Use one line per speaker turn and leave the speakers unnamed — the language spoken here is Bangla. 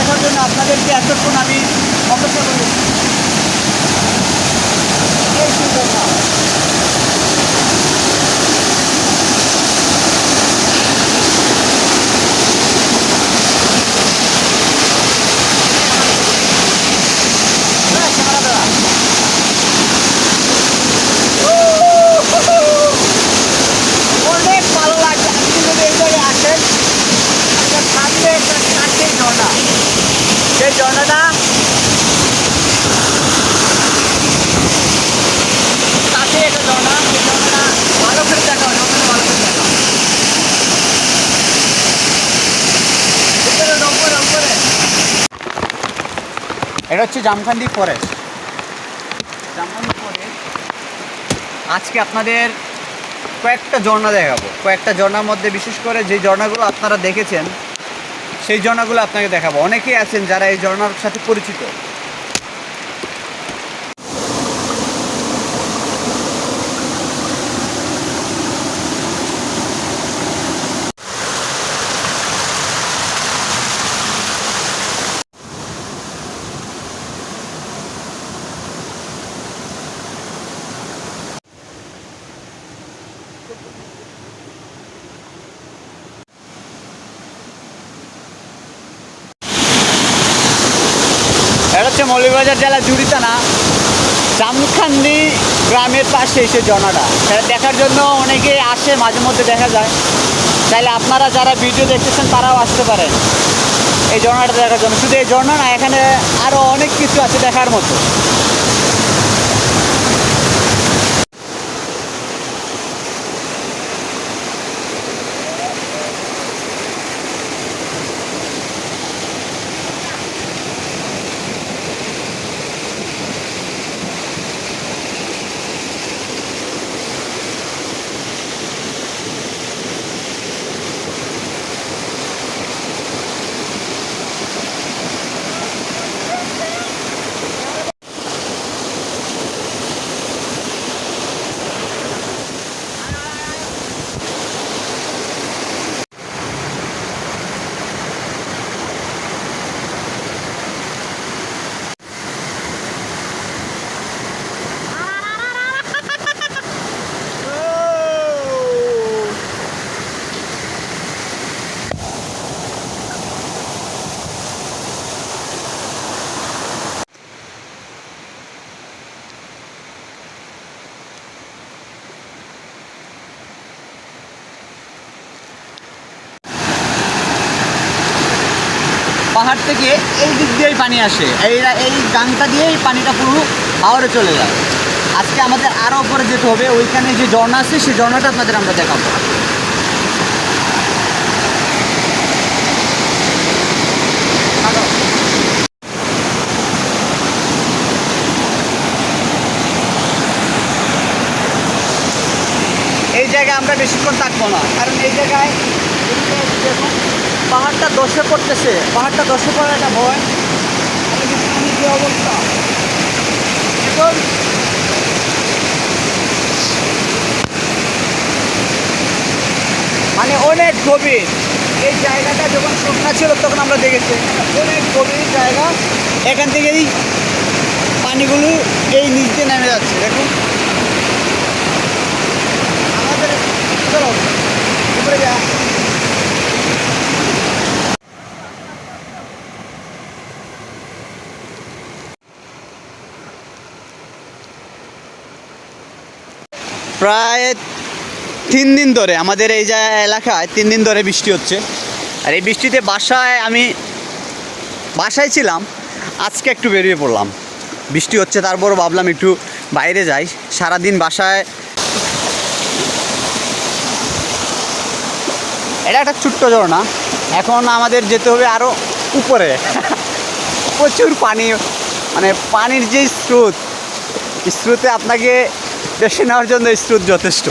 দেখার জন্য আপনাদেরকে এতক্ষণ আমি অপেক্ষা করি এই সেই ঝর্ণা। হ্যাঁ, ক্যামেরা দাঁড়া। অনেক ভালো লাগছে আপনি যদি এই জায়গায় আসেন আপনার সামনে একটা কাঠের ঝর্ণা সেই ঝর্ণাটা কাছে একটা ঝর্ণা সেই ঝর্ণাটা ভালো করে দেখাও ঝর্ণাটা ভালো করে দেখাও উপরে উপরে উপরে এটা হচ্ছে জামখান্ডি ফরেস্ট জামখান্ডি ফরেস্ট আজকে আপনাদের কয়েকটা ঝর্ণা দেখাবো। কয়েকটা ঝর্ণার মধ্যে বিশেষ করে যে ঝর্ণাগুলো আপনারা দেখেছেন, সেই ঝর্ণাগুলো আপনাকে দেখাবো। অনেকেই আছেন যারা এই ঝর্ণার সাথে পরিচিত এটা হচ্ছে জেলা জুড়িতে না জামখান্দি গ্রামের পাশে এসে জনাটা। সেটা দেখার জন্য অনেকে আসে, মাঝে মধ্যে দেখা যায়। তাহলে আপনারা যারা ভিডিও দেখতেছেন, তারাও আসতে পারেন। এই ঝর্ণাটা দেখার জন্য। শুধু এই ঝর্ণা না, এখানে আরও অনেক কিছু আছে দেখার মতো। পাহাড় থেকে এই দিক দিয়েই পানি আসে। এই এই গাংটা দিয়েই পানিটা পুরো হাওড়ে চলে যায়। আজকে আমাদের আরও উপরে যেতে হবে, ওইখানে যে ঝর্ণা আছে, সেই ঝর্ণাটা আপনাদের আমরা দেখাবো। এই জায়গায় আমরা বেশিক্ষণ থাকব না, কারণ এই জায়গায় পাহাড়টা দশে পড়তেছে। পাহাড়টা দশে পড়ার একটা ভয়। অবস্থা এখন মানে অনেক গভীর। এই জায়গাটা যখন শুকনা ছিল, তখন আমরা দেখেছি। অনেক গভীর জায়গা। এখান থেকেই পানিগুলো এই নিচ নেমে যাচ্ছে, দেখুন। আমাদের উপরে যা প্রায় তিন দিন ধরে আমাদের এই যা এলাকায় তিন দিন ধরে বৃষ্টি হচ্ছে। আর এই বৃষ্টিতে বাসায় আমি, বাসায় ছিলাম, আজকে একটু বেরিয়ে পড়লাম। বৃষ্টি হচ্ছে, তারপরও ভাবলাম একটু বাইরে যাই। সারাদিন বাসায় এটা একটা ছোট্ট ঝর্ণা। এখন আমাদের যেতে হবে আরও উপরে। প্রচুর পানি মানে পানির যে স্রোত স্রোতে আপনাকে বেশি নেওয়ার জন্য স্রোত যথেষ্ট।